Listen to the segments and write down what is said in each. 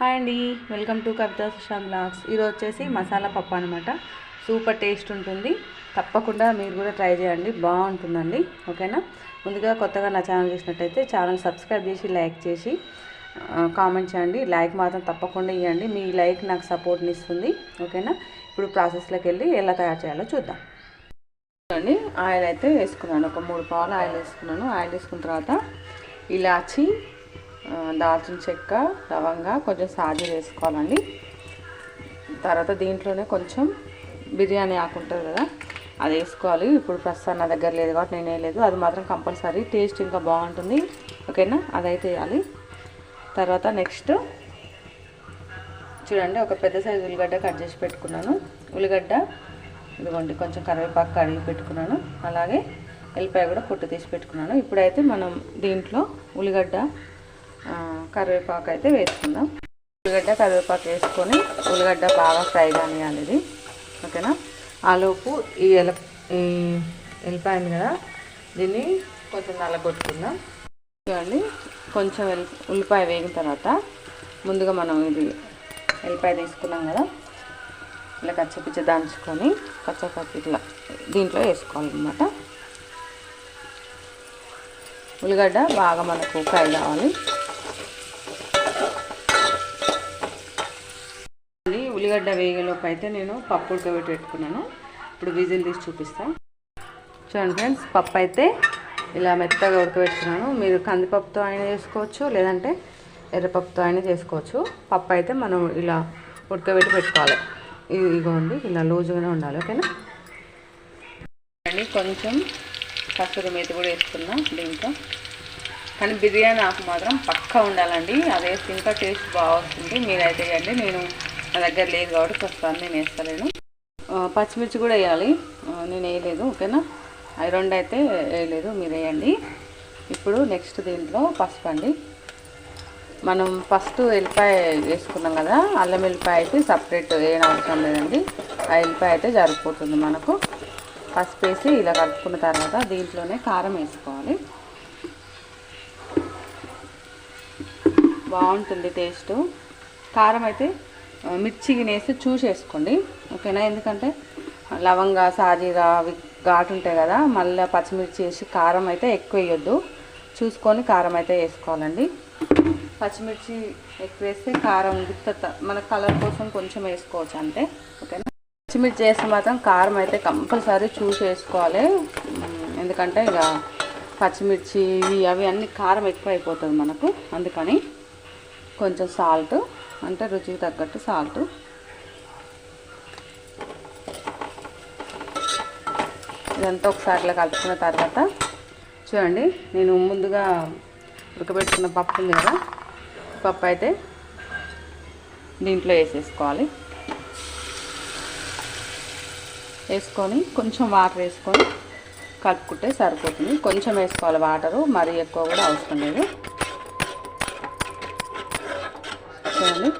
Hi అండి. Welcome to Kavitha Sushanth blogs. ఈరోజు వచ్చేసి మసాలా పప్పు అనమాట సూపర్ టేస్ట్ ఉంటుంది. తప్పకుండా మీరు కూడా ట్రై చేయండి. బాగుంటుందండి. ఓకేనా? ముందుగా కొత్తగా నా ఛానల్ చూసినట్టయితే ఛానల్ సబ్స్క్రైబ్ చేసి లైక్ చేసి కామెంట్ చేయండి. లైక్ మాత్రం తప్పకుండా ఇవ్వండి మీ లైక్ నాకు సపోర్ట్ని ఇస్తుంది. ఓకేనా? ఇప్పుడు ప్రాసెస్లోకి వెళ్ళి ఎలా తయారు చేయాలో చూద్దాం. చూడండి ఆయిల్ అయితే వేసుకున్నాను. ఒక మూడు పావులు ఆయిల్ వేసుకున్నాను. ఆయిల్ వేసుకున్న తర్వాత ఇలాచి దాల్చిన చెక్క లవంగా కొంచెం సాజీ వేసుకోవాలండి తర్వాత దీంట్లోనే కొంచెం బిర్యానీ ఆకు ఉంటుంది కదా అది వేసుకోవాలి. ఇప్పుడు ప్రస్తుతం నా దగ్గర లేదు కాబట్టి నేను వేయలేదు అది మాత్రం కంపల్సరీ టేస్ట్ ఇంకా బాగుంటుంది. ఓకేనా? అదైతే వేయాలి. తర్వాత నెక్స్ట్ చూడండి ఒక పెద్ద సైజు ఉల్లిగడ్డ కట్ చేసి పెట్టుకున్నాను. ఉల్లిగడ్డ ఇదిగోండి కొంచెం కరివేపాకు కడిగి పెట్టుకున్నాను. అలాగే ఎల్లిపాయ కూడా పొట్టు తీసి పెట్టుకున్నాను. ఇప్పుడైతే మనం దీంట్లో ఉల్లిగడ్డ కరివేపాకు అయితే వేసుకుందాం. ఉల్లిగడ్డ కరివేపాకు వేసుకొని ఉల్లిగడ్డ బాగా ఫ్రై కానియాలి ఇది. ఓకేనా? ఆలోపు ఈ ఎల ఈ వెళ్ళిపోయింది ఉంది కదా దీన్ని కొంచెం నల్లగొట్టుకుందాం. చూడండి కొంచెం ఉల్లిపాయ వేగిన తర్వాత ముందుగా మనం ఇది ఎల్లిపాయ తీసుకున్నాం కదా ఇలా కచ్చపిచ్చ దంచుకొని కచ్చపచ్చి ఇట్లా దీంట్లో వేసుకోవాలన్నమాట. ఉల్లిగడ్డ బాగా మనకు ఫ్రై కావాలి ఇది ఉల్లిగడ్డ వేగలోపు అయితే నేను పప్పు ఉడకబెట్టి పెట్టుకున్నాను ఇప్పుడు విజిల్ తీసి చూపిస్తాను చూడండి ఫ్రెండ్స్ పప్పు అయితే ఇలా మెత్తగా ఉడకబెట్టుకున్నాను. మీరు కందిపప్పుతో అయినా చేసుకోవచ్చు లేదంటే ఎర్రపప్పుతో అయినా చేసుకోవచ్చు. పప్పు అయితే మనం ఇలా ఉడకబెట్టి పెట్టుకోవాలి. ఇదిగోండి ఇలా లూజుగానే ఉండాలి ఓకేనా? అండి కొంచెం కసూరి మేతి కూడా వేసుకుందాం దీంట్లో. కానీ బిర్యానీ ఆకు మాత్రం పక్కా ఉండాలండి. అది వేసి ఇంకా టేస్ట్ బాగా వస్తుంది. మీరైతే అండి నేను నా దగ్గర లేదు కాబట్టి ప్రస్తుతాన్ని నేను వేస్తలేను. పచ్చిమిర్చి కూడా వేయాలి. నేను వేయలేదు ఓకేనా? అవి రెండు అయితే వేయలేదు మీరు వేయండి. ఇప్పుడు నెక్స్ట్ దీంట్లో పసుపు అండి. మనం ఫస్ట్ ఎల్లిపాయ వేసుకున్నాం కదా అల్లం ఎల్లిపాయ అయితే సపరేట్ వేయడం అవసరం లేదండి. ఆ ఎల్లిపాయ అయితే జరిగిపోతుంది మనకు. పసుపు వేసి ఇలా కలుపుకున్న తర్వాత దీంట్లోనే కారం వేసుకోవాలి. బాగుంటుంది టేస్ట్. కారం అయితే మిర్చి గినేసి చూసేసుకోండి. ఓకేనా? ఎందుకంటే లవంగా సాజీరా అవి ఘాటు ఉంటాయి కదా మళ్ళీ పచ్చిమిర్చి వేసి కారం అయితే ఎక్కువ వేయొద్దు. చూసుకొని కారం అయితే వేసుకోవాలండి. పచ్చిమిర్చి ఎక్కువ వేస్తే కారం గుత్త మన కలర్ కోసం కొంచెం వేసుకోవచ్చు అంతే. ఓకేనా? పచ్చిమిర్చి వేస్తే మాత్రం కారం అయితే కంపల్సరీ చూసి వేసుకోవాలి. ఎందుకంటే ఇక పచ్చిమిర్చి ఇవి అవి అన్ని కారం ఎక్కువ అయిపోతుంది మనకు అందుకని. కొంచెం సాల్ట్ అంటే రుచికి తగ్గట్టు సాల్ట్. ఇదంతా ఒకసారి ఇలా కలుపుకున్న తర్వాత చూడండి నేను ముందుగా ఉడకబెట్టుకున్న పప్పు ఉంది కదా పప్పు అయితే దీంట్లో వేసేసుకోవాలి. వేసుకొని కొంచెం వాటర్ వేసుకొని కలుపుకుంటే సరిపోతుంది. కొంచెం వేసుకోవాలి వాటరు మరీ ఎక్కువ కూడా అవసరం లేదు. చూడండి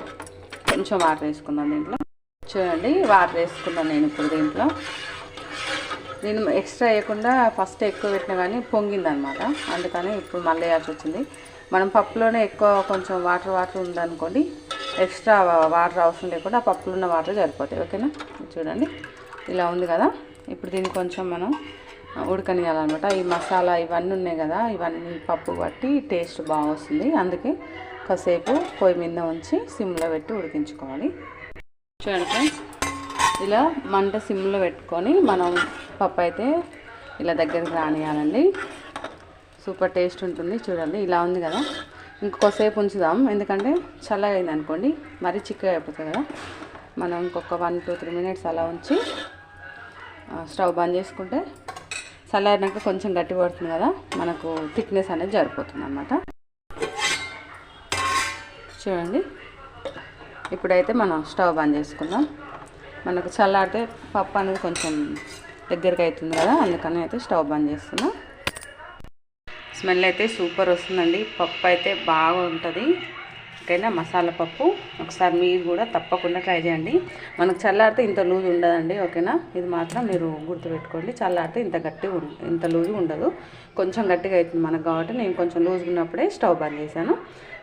కొంచెం వాటర్ వేసుకుందాం దీంట్లో. చూడండి వాటర్ వేసుకున్నాను నేను ఇప్పుడు దీంట్లో. నేను ఎక్స్ట్రా వేయకుండా ఫస్ట్ ఎక్కువ పెట్టినా కానీ పొంగిందనమాట. అందుకని ఇప్పుడు మళ్ళీ వేయాల్సి వచ్చింది. మనం పప్పులోనే ఎక్కువ కొంచెం వాటర్ వాటర్ ఉందనుకోండి ఎక్స్ట్రా వాటర్ అవసరం లేకుండా ఆ పప్పులో ఉన్న వాటర్ సరిపోతాయి. ఓకేనా? చూడండి ఇలా ఉంది కదా. ఇప్పుడు దీన్ని కొంచెం మనం ఉడకనియాలన్నమాట ఈ మసాలా ఇవన్నీ ఉన్నాయి కదా ఇవన్నీ పప్పు బట్టి టేస్ట్ బాగా వస్తుంది. అందుకే కాసేపు పొయ్యి మీద ఉంచి సిమ్లో పెట్టి ఉడికించుకోవాలి. చూడండి ఫ్రెండ్స్ ఇలా మంట సిమ్లో పెట్టుకొని మనం పప్పు అయితే ఇలా దగ్గరికి రానియాలండి. సూపర్ టేస్ట్ ఉంటుంది చూడండి ఇలా ఉంది కదా. ఇంకొకసేపు ఉంచుదాం ఎందుకంటే చల్లగా అయింది అనుకోండి మరీ చిక్కగా అయిపోతుంది కదా. మనం ఇంకొక వన్ టూ త్రీ మినిట్స్ అలా ఉంచి స్టవ్ బంద్ చేసుకుంటే చల్లారినాక కొంచెం గట్టి పడుతుంది కదా మనకు థిక్నెస్ అనేది సరిపోతుంది అన్నమాట చూడండి. ఇప్పుడైతే మనం స్టవ్ బంద్ చేసుకుందాం. మనకు చల్లారితే పప్పు అనేది కొంచెం దగ్గరికి అవుతుంది కదా అందుకని అయితే స్టవ్ బంద్ చేస్తున్నాం. స్మెల్ అయితే సూపర్ వస్తుందండి. పప్పు అయితే బాగా ఉంటుంది ఓకేనా మసాలా పప్పు. ఒకసారి మీరు కూడా తప్పకుండా ట్రై చేయండి. మనకు చల్లారితే ఇంత లూజ్ ఉండదండి ఓకేనా? ఇది మాత్రం మీరు గుర్తుపెట్టుకోండి. చల్లారితే ఇంత గట్టి ఇంత లూజ్ ఉండదు. కొంచెం గట్టిగా అవుతుంది మనకు కాబట్టి నేను కొంచెం లూజ్గా ఉన్నప్పుడే స్టవ్ బంద్ చేశాను.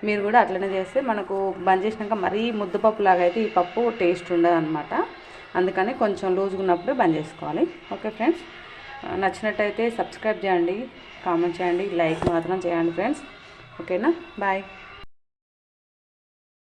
మీరు కూడా అట్లనే చేస్తే మనకు బంద్ చేసినాక మరీ ముద్దపప్పు లాగా అయితే ఈ పప్పు టేస్ట్ ఉండదు అనమాట అందుకని కొంచెం లూజ్గా ఉన్నప్పుడే బంద్ చేసుకోవాలి. Okay friends? నచ్చినట్టయితే సబ్స్క్రైబ్ చేయండి కామెంట్ చేయండి లైక్ మాత్రం చేయండి ఫ్రెండ్స్. ఓకేనా? బాయ్.